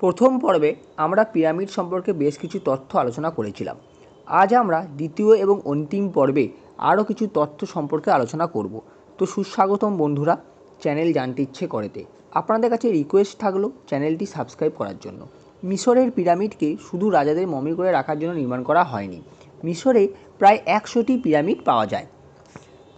প্রথম পর্বে আমরা পিরামিড সম্পর্কে বেশ কিছু তথ্য আলোচনা করেছিলাম। আজ আমরা দ্বিতীয় এবং অন্তিম পর্বে আরও কিছু তথ্য সম্পর্কে আলোচনা করব। তো সুস্বাগতম বন্ধুরা, চ্যানেল জানতে ইচ্ছে করেতে। আপনাদের কাছে রিকোয়েস্ট থাকল চ্যানেলটি সাবস্ক্রাইব করার জন্য। মিশরের পিরামিডকে শুধু রাজাদের মমি করে রাখার জন্য নির্মাণ করা হয়নি। মিশরে প্রায় একশোটি পিরামিড পাওয়া যায়।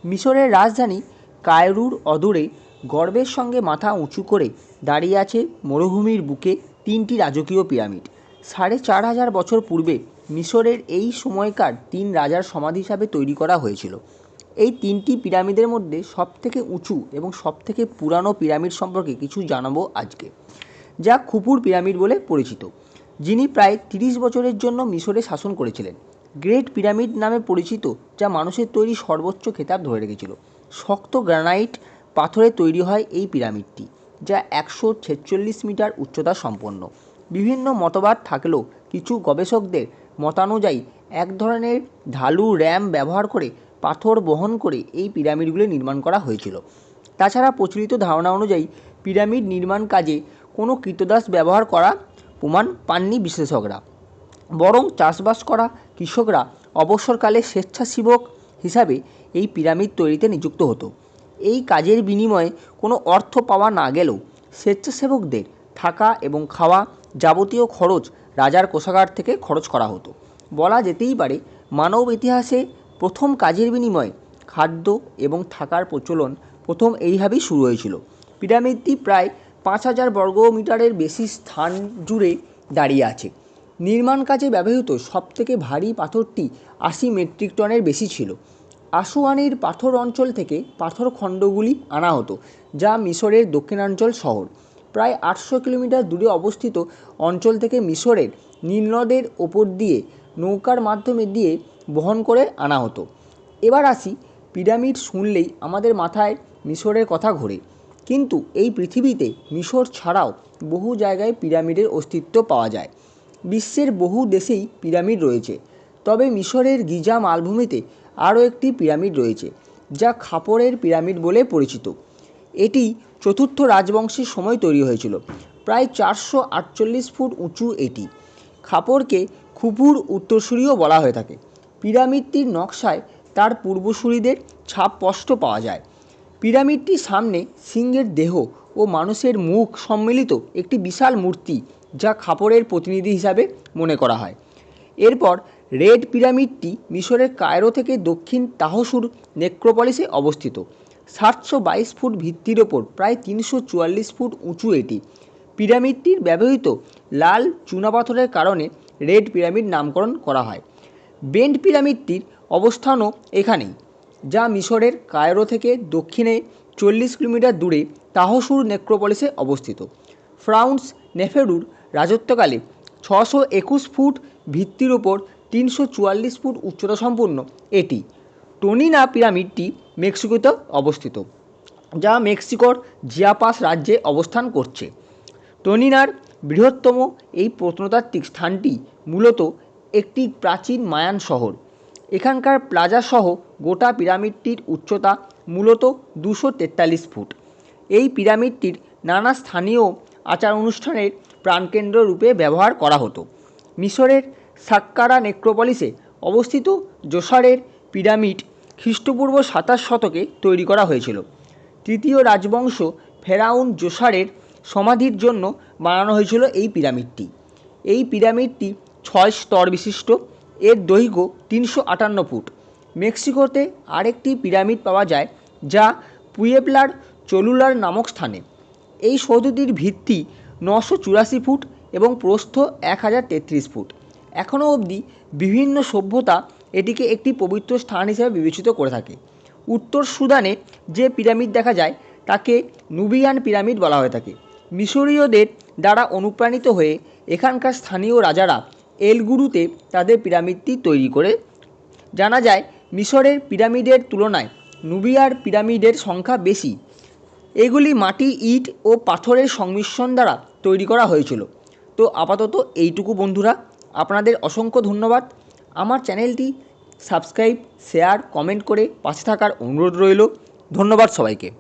মিশরের রাজধানী কায়রুর অদূরে গর্বের সঙ্গে মাথা উঁচু করে দাঁড়িয়ে আছে মরুভূমির বুকে তিনটি রাজকীয় পিরামিড। সাড়ে চার হাজার বছর পূর্বে মিশরের এই সময়কার তিন রাজার সমাধি হিসাবে তৈরি করা হয়েছিল। এই তিনটি পিরামিডের মধ্যে সবথেকে উঁচু এবং সবথেকে পুরানো পিরামিড সম্পর্কে কিছু জানাব আজকে, যা খুপুর পিরামিড বলে পরিচিত, যিনি প্রায় তিরিশ বছরের জন্য মিশরে শাসন করেছিলেন। গ্রেট পিরামিড নামে পরিচিত, যা মানুষের তৈরি সর্বোচ্চ খেতাব ধরে রেখেছিল। শক্ত গ্রানাইট পাথরে তৈরি হয় এই পিরামিডটি। যা একশো ছেচল্লিশ মিটার উচ্চতা সম্পন্ন। বিভিন্ন মতবাদ থাকলেও কিছু গবেষকদের মতানুযায়ী এক ধরনের ঢালু র্যাম ব্যবহার করে পাথর বহন করে এই পিরামিডগুলি নির্মাণ করা হয়েছিল। তাছাড়া প্রচলিত ধারণা অনুযায়ী পিরামিড নির্মাণ কাজে কোনো কৃতদাস ব্যবহার করা প্রমাণ পাননি বিশেষজ্ঞরা বরং চাষবাস করা কৃষকরা অবসরকালে স্বেচ্ছাসেবক হিসাবে এই পিরামিড তৈরিতে নিযুক্ত হতো। এই কাজের বিনিময়ে কোনো অর্থ পাওয়া না গেলেও স্বেচ্ছাসেবকদের থাকা এবং খাওয়া যাবতীয় খরচ রাজার কোষাগার থেকে খরচ করা হতো। বলা যেতেই পারে, মানব ইতিহাসে প্রথম কাজের বিনিময়ে খাদ্য এবং থাকার প্রচলন প্রথম এইভাবেই শুরু হয়েছিল। পিরামিডটি প্রায় পাঁচ হাজার বর্গ মিটারের বেশি স্থান জুড়ে দাঁড়িয়ে আছে। নির্মাণ কাজে ব্যবহৃত সবথেকে ভারী পাথরটি আশি মেট্রিক টনের বেশি ছিল। আসোয়ানের পাথর অঞ্চল থেকে পাথর খণ্ডগুলি আনা হতো, যা মিশরের দক্ষিণাঞ্চল শহর। প্রায় আটশো কিলোমিটার দূরে অবস্থিত অঞ্চল থেকে মিশরের নীলনদের ওপর দিয়ে নৌকার মাধ্যমে দিয়ে বহন করে আনা হতো। এবার আসি পিরামিড শুনলেই আমাদের মাথায় মিশরের কথা ঘোরে। কিন্তু এই পৃথিবীতে মিশর ছাড়াও বহু জায়গায় পিরামিডের অস্তিত্ব পাওয়া যায়। বিশ্বের বহু দেশেই পিরামিড রয়েছে। তবে মিশরের গিজা মালভূমিতে আরও একটি পিরামিড রয়েছে, যা খাপড়ের পিরামিড বলে পরিচিত। এটি চতুর্থ রাজবংশের সময় তৈরি হয়েছিল, প্রায় চারশো আটচল্লিশ ফুট উঁচু এটি। খাপড়কে খুপুর উত্তরসূরিও বলা হয়ে থাকে। পিরামিডটির নকশায় তার পূর্বসূরিদের ছাপ স্পষ্ট পাওয়া যায়। পিরামিডটির সামনে সিংহের দেহ ও মানুষের মুখ সম্মিলিত একটি বিশাল মূর্তি, যা খাপড়ের প্রতিনিধি হিসাবে মনে করা হয়। এরপর রেড পিরামিডটি মিশরের কায়রো থেকে দক্ষিণ তাহসুর নেক্রোপলিসে অবস্থিত। সাতশো বাইশ ফুট ভিত্তির ওপর, প্রায় তিনশো চুয়াল্লিশ ফুট উঁচু এটি। পিরামিডটির ব্যবহৃত লাল চুনাপাথরের কারণে রেড পিরামিড নামকরণ করা হয়। বেন্ড পিরামিডটির অবস্থানও এখানেই, যা মিশরের কায়রো থেকে দক্ষিণে চল্লিশ কিলোমিটার দূরে তাহসুর নেক্রোপলিসে অবস্থিত। ফ্রাউন্স নেফেরুর রাজত্বকালে ছশো একুশ ফুট ভিত্তির ওপর তিনশো চুয়াল্লিশ ফুট উচ্চতা সম্পন্ন এটি টোনিনা পিরামিডটি মেক্সিকোতে অবস্থিত, যা মেক্সিকোর জিয়াপাস রাজ্যে অবস্থান করছে। টোনিনার বৃহত্তম এই প্রত্নতাত্ত্বিক স্থানটি মূলত একটি প্রাচীন মায়ান শহর। এখানকার প্লাজা সহ গোটা পিরামিডটির উচ্চতা মূলত দুশো তেতাল্লিশ ফুট। এই পিরামিডটির নানা স্থানীয় আচার অনুষ্ঠানের প্রাণকেন্দ্র রূপে ব্যবহার করা হতো। মিশরের সাক্কারা নেক্রোপলিসে অবস্থিত জোসারের পিরামিড খ্রিস্টপূর্ব সাতাশ শতকে তৈরি করা হয়েছিল। তৃতীয় রাজবংশ ফেরাউন জোসারের সমাধির জন্য বানানো হয়েছিল এই পিরামিডটি। এই পিরামিডটি ছয় স্তর বিশিষ্ট, এর দৈর্ঘ্য তিনশো আটান্ন ফুট। মেক্সিকোতে আরেকটি পিরামিড পাওয়া যায়, যা পুয়েবলার চলুলার নামক স্থানে। এই সৌধটির ভিত্তি নশো চুরাশি ফুট এবং প্রস্থ এক হাজার তেত্রিশ ফুট। এখনও অবধি বিভিন্ন সভ্যতা এটিকে একটি পবিত্র স্থান হিসেবে বিবেচিত করে থাকে। উত্তর সুদানে যে পিরামিড দেখা যায়, তাকে নুবিয়ান পিরামিড বলা হয়ে থাকে। মিশরীয়দের দ্বারা অনুপ্রাণিত হয়ে এখানকার স্থানীয় রাজারা এলগুরুতে তাদের পিরামিডটি তৈরি করে। জানা যায়, মিশরের পিরামিডের তুলনায় নুবিয়ার পিরামিডের সংখ্যা বেশি। এগুলি মাটি, ইট ও পাথরের সংমিশ্রণ দ্বারা তৈরি করা হয়েছিল। তো আপাতত এইটুকু বন্ধুরা। আপনাদের অসংখ্য ধন্যবাদ। আমার চ্যানেলটি সাবস্ক্রাইব, শেয়ার, কমেন্ট করে পাশে থাকার অনুরোধ রইল। ধন্যবাদ সবাইকে।